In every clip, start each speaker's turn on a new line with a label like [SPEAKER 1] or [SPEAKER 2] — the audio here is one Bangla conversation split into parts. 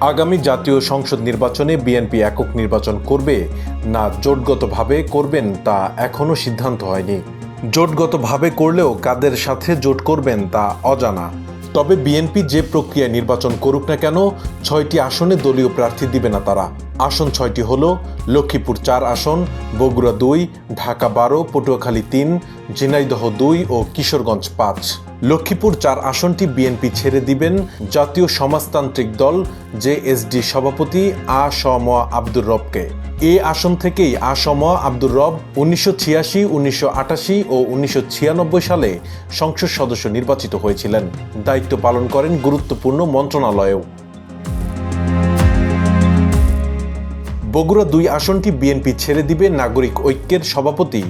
[SPEAKER 1] আগামী জাতীয় সংসদ নির্বাচনে বিএনপি একক নির্বাচন করবে না জোটগতভাবে করবেন তা এখনও সিদ্ধান্ত হয়নি। জোটগতভাবে করলেও কাদের সাথে জোট করবেন তা অজানা। তবে বিএনপি যে প্রক্রিয়ায় নির্বাচন করুক না কেন, ছয়টি আসনে দলীয় প্রার্থী দিবে না তারা। আসন ছয়টি হল লক্ষ্মীপুর চার আসন, বগুড়া দুই, ঢাকা বারো, পটুয়াখালী তিন, ঝিনাইদহ দুই ও কিশোরগঞ্জ পাঁচ। লক্ষ্মীপুর চার আসনটি বিএনপি ছেড়ে দিবেন জাতীয় সমাজতান্ত্রিক দল জেএসডি সভাপতি আ স ম আব্দুর রবকে। এ আসন থেকেই আ স ম আব্দুর রব উনিশশো ছিয়াশি, উনিশশো আটাশি ও উনিশশো ছিয়ানব্বই সালে সংসদ সদস্য নির্বাচিত হয়েছিলেন। দায়িত্ব পালন করেন গুরুত্বপূর্ণ মন্ত্রণালয়েও। বগুড়া দুই আসনটি বিএনপি ছেড়ে দিবে নাগরিক ঐক্যের সভাপতি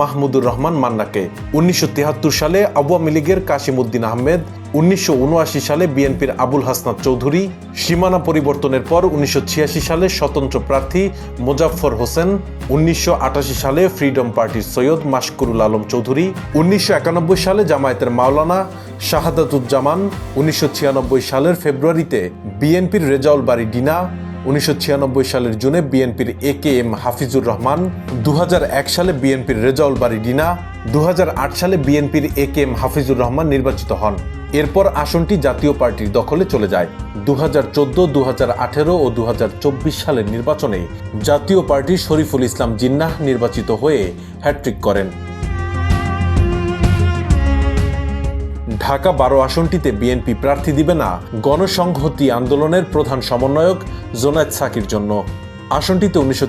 [SPEAKER 1] মাহমুদুর রহমান মান্নাকে। উনিশশো সালে আওয়ামী লীগের কাশিমুদ্দিন আহমেদ, উনিশশো উনআশি সালে বিএনপির আবুল হাসনাত চৌধুরী, সীমানা পরিবর্তনের পর উনিশশো ছিয়াশি সালে স্বতন্ত্র প্রার্থী মোজাফফর হোসেন, উনিশশো আটাশি সালে ফ্রিডম পার্টির সৈয়দ মাসকুরুল আলম চৌধুরী, উনিশশো একানব্বই সালে জামায়াতের মাওলানা শাহাদাতুজ্জামান, উনিশশো ছিয়ানব্বই সালের ফেব্রুয়ারিতে বিএনপির রেজাউল বাড়ি ডিনা উনিশশো ছিয়ানব্বই সালের জুনে বিএনপির A K M Hafizur Rahman দু হাজার এক সালে বিএনপির রেজাউল বাড়ি ডিনা দু সালে বিএনপির A K M Hafizur Rahman নির্বাচিত হন। এরপর আসনটি জাতীয় পার্টির দখলে চলে যায়। দু হাজার চোদ্দ দু হাজার আঠেরো ও দু হাজার চব্বিশ সালের নির্বাচনে জাতীয় পার্টির শরীফুল ইসলাম জিন্নাহ নির্বাচিত হয়ে হ্যাট্রিক করেন। ঢাকা বারো আসনটিতে বিএনপি প্রার্থী দিবে না, গণসংহতি আন্দোলনের প্রধান সমন্বয়ক জোনায়েদ সাকির জন্য। আসনটিতে উনিশশো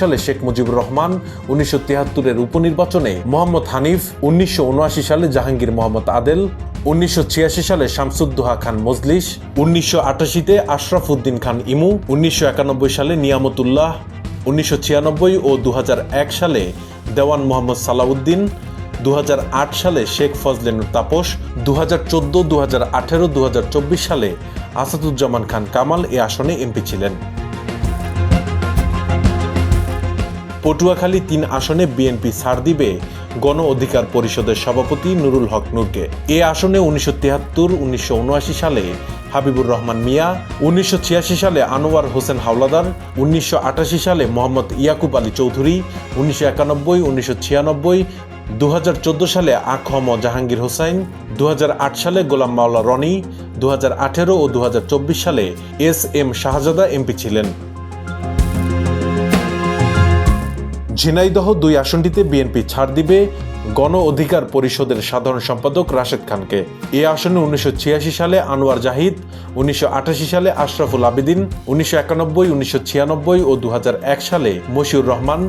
[SPEAKER 1] সালে শেখ মুজিবুর রহমান, উনিশশো তিয়াত্তরের উপনির্বাচনে মোহাম্মদ হানিফ, উনিশশো উনআশি সালে জাহাঙ্গীর মোহাম্মদ আদেল, উনিশশো ছিয়াশি সালে শামসুদ্দোহা খান মজলিস, উনিশশো আটাশিতে আশরাফ উদ্দিন খান ইমু, উনিশশো একানব্বই সালে নিয়ামতুল্লাহ, উনিশশো ছিয়ানব্বই ও দু হাজার এক সালে দেওয়ান মোহাম্মদ সালাউদ্দিন দু হাজার আট সালে শেখ ফজলেনুর তাপস দু হাজার চোদ্দ দু হাজার আঠেরো দু হাজার চব্বিশ সালে আসাদুজ্জামান খান কামাল এ আসনে এমপি ছিলেন। পটুয়াখালী তিন আসনে বিএনপি ছাড় দিবে গণ অধিকার পরিষদের সভাপতি নুরুল হক নূরকে। এ আসনে উনিশশো তিয়াত্তর উনিশশো সালে হাবিবুর রহমান মিয়া, উনিশশো ছিয়াশি সালে আনোয়ার হোসেন হাওলাদার, উনিশশো আটাশি সালে মোহাম্মদ ইয়াকুব আলী চৌধুরী, উনিশশো একানব্বই, উনিশশো ছিয়ানব্বই দু হাজার চোদ্দ সালে আখম জাহাঙ্গীর হোসাইন দু হাজার আট সালে গোলাম মাওলা রনি দু হাজার আঠেরো ও দু হাজার চব্বিশ সালে এস এম শাহজাদা এমপি ছিলেন। ঝিনাইদহ দুই আসনটিতে বিএনপি ছাড় দিবে গণ অধিকার পরিষদের সাধারণ সম্পাদক রাশেদ খানকে। এ আসনে উনিশশো ছিয়াশি সালে আনোয়ার জাহিদ, উনিশশো আটাশি সালে আশরাফুল আবেদিন, উনিশশো একানব্বই, উনিশশো ছিয়ানব্বই ও দু হাজার এক সালে মশিউর রহমান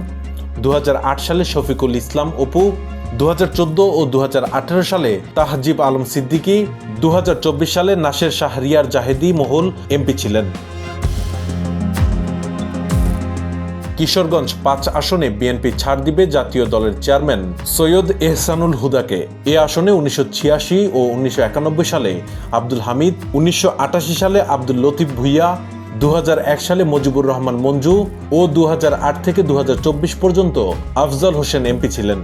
[SPEAKER 1] দু হাজার আট সালে শফিকুল ইসলাম অপু দু হাজার চোদ্দ ও দু হাজার আঠেরো সালে তাহজিব আলম সিদ্দিকী দু হাজার চব্বিশ সালে নাসের শাহরিয়ার জাহেদি মহল এমপি ছিলেন। কিশোরগঞ্জ পাঁচ আসনে বিএনপি ছাড় দিবে জাতীয় দলের চেয়ারম্যান সৈয়দ এহসানুল হুদাকে। এ আসনে উনিশশো ছিয়াশি ও উনিশশো একানব্বই সালে আব্দুল হামিদ, উনিশশো আটাশি সালে আব্দুল লতিফ ভুইয়া দু হাজার এক সালে মজিবুর রহমান মঞ্জু ও দু হাজার আট থেকে দু হাজার চব্বিশ পর্যন্ত আফজাল হোসেন এমপি ছিলেন।